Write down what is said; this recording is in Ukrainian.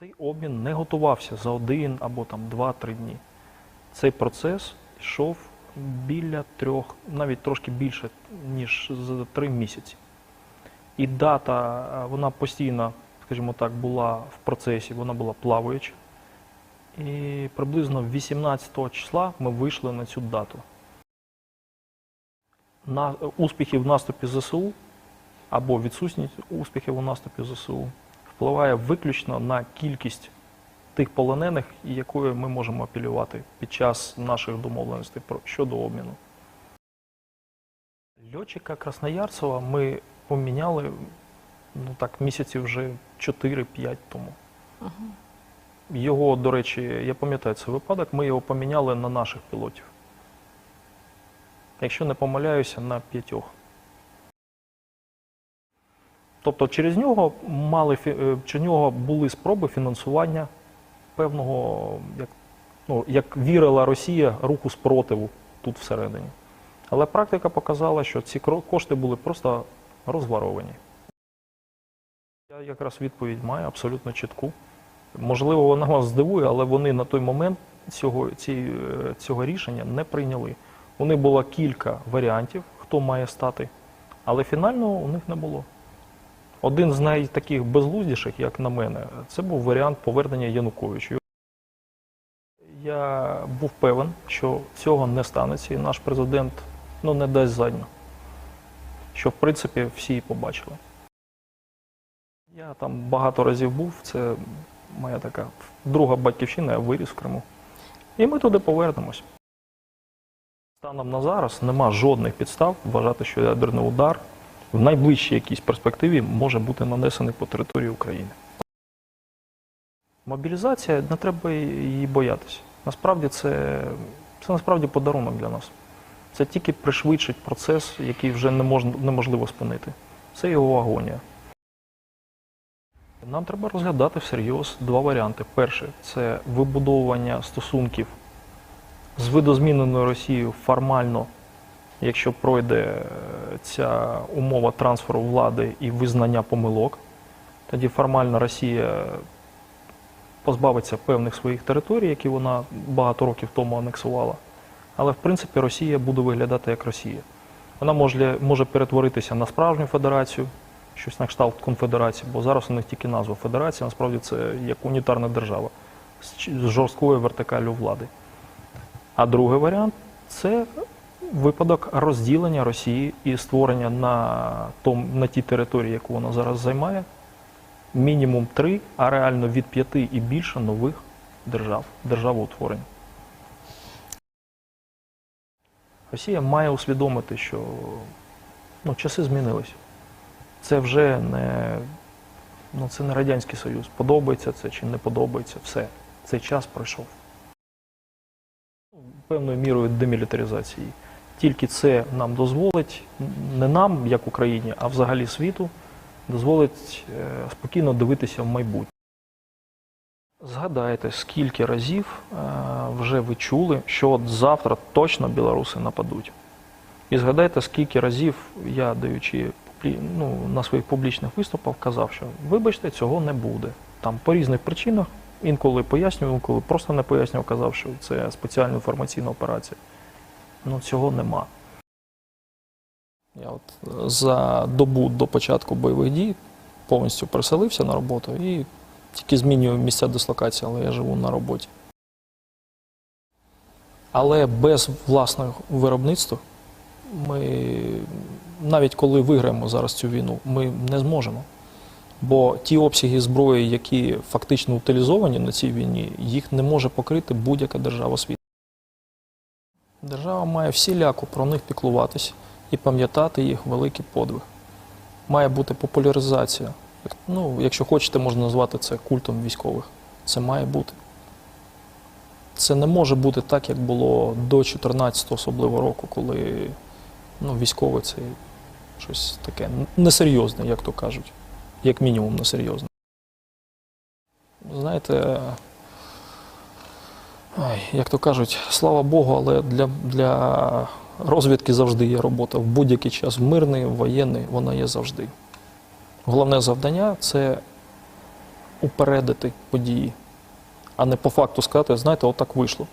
Цей обмін не готувався за один або там два-три дні. Цей процес йшов біля трьох, навіть трошки більше, ніж за три місяці. І дата, е, вона постійно, скажімо так, була в процесі, вона була плаваюча. І приблизно 18 числа ми вийшли на цю дату. На, успіхи в наступі ЗСУ або відсутність успіхів у наступі ЗСУ впливає виключно на кількість тих полонених, якою ми можемо апелювати під час наших домовленостей щодо обміну. Льотчика Красноярцева ми поміняли ну так, місяців вже 4-5 тому. Його, до речі, я пам'ятаю цей випадок, ми його поміняли на наших пілотів. Якщо не помиляюся, на п'ятьох. Тобто через нього мали е, через нього були спроби фінансування певного, як, ну, як вірила Росія, руху спротиву тут всередині. Але практика показала, що ці кошти були просто розворовані. Я якраз відповідь маю абсолютно чітку. Можливо, вона вас здивує, але вони на той момент цього, ці, е, цього рішення не прийняли. У них було кілька варіантів, хто має стати, але фінального у них не було. Один з найтаких безглуздіших, як на мене, це був варіант повернення Януковича. Я був певен, що цього не станеться, і наш президент ну, не дасть задню. Що, в принципі, всі побачили. Я там багато разів був, це моя така друга батьківщина, я виріс в Криму. І ми туди повернемось. Станом на зараз нема жодних підстав вважати, що ядерний удар в найближчій якійсь перспективі може бути нанесений по території України. Мобілізація не треба її боятися. Насправді це, це насправді подарунок для нас. Це тільки пришвидшить процес, який вже не можна, неможливо спинити. Це його агонія. Нам треба розглядати всерйоз два варіанти. Перше це вибудовування стосунків з видозміненою Росією формально, якщо пройде е, ця умова трансферу влади і визнання помилок, тоді формально Росія позбавиться певних своїх територій, які вона багато років тому анексувала. Але в принципі Росія буде виглядати як Росія. Вона може, може перетворитися на справжню федерацію, щось на кшталт конфедерації, бо зараз у них тільки назва федерація, насправді це як унітарна держава з жорсткою вертикаллю влади. А другий варіант це випадок розділення Росії і створення на, том, на тій території, яку вона зараз займає, мінімум три, а реально від п'яти і більше нових держав, державоутворень. Росія має усвідомити, що ну, часи змінилися. Це вже не, ну, це не Радянський Союз. Подобається це чи не подобається, все. Цей час пройшов. Певною мірою демілітаризації. Тільки це нам дозволить, не нам, як Україні, а взагалі світу, дозволить е, спокійно дивитися в майбутнє. Згадайте, скільки разів е, вже ви чули, що от завтра точно білоруси нападуть. І згадайте, скільки разів я, даючи ну, на своїх публічних виступах, казав, що вибачте, цього не буде. Там по різних причинах, інколи пояснював, інколи просто не пояснював, казав, що це спеціальна інформаційна операція. Ну, цього нема. Я от е, за добу до початку бойових дій повністю переселився на роботу і тільки змінюю місця дислокації, але я живу на роботі. Але без власного виробництва ми, навіть коли виграємо зараз цю війну, ми не зможемо. Бо ті обсяги зброї, які фактично утилізовані на цій війні, їх не може покрити будь-яка держава світу. Держава має всіляко про них піклуватися і пам'ятати їх великий подвиг. Має бути популяризація. Ну, якщо хочете, можна назвати це культом військових. Це має бути. Це не може бути так, як було до 14 особливо року, коли ну, військовий це щось таке несерйозне, як то кажуть. Як мінімум несерйозне. Знаєте, ой, як то кажуть, слава Богу, але для, для розвідки завжди є робота. В будь-який час, мирний, воєнний, вона є завжди. Головне завдання це упередити події, а не по факту сказати, знаєте, отак вийшло.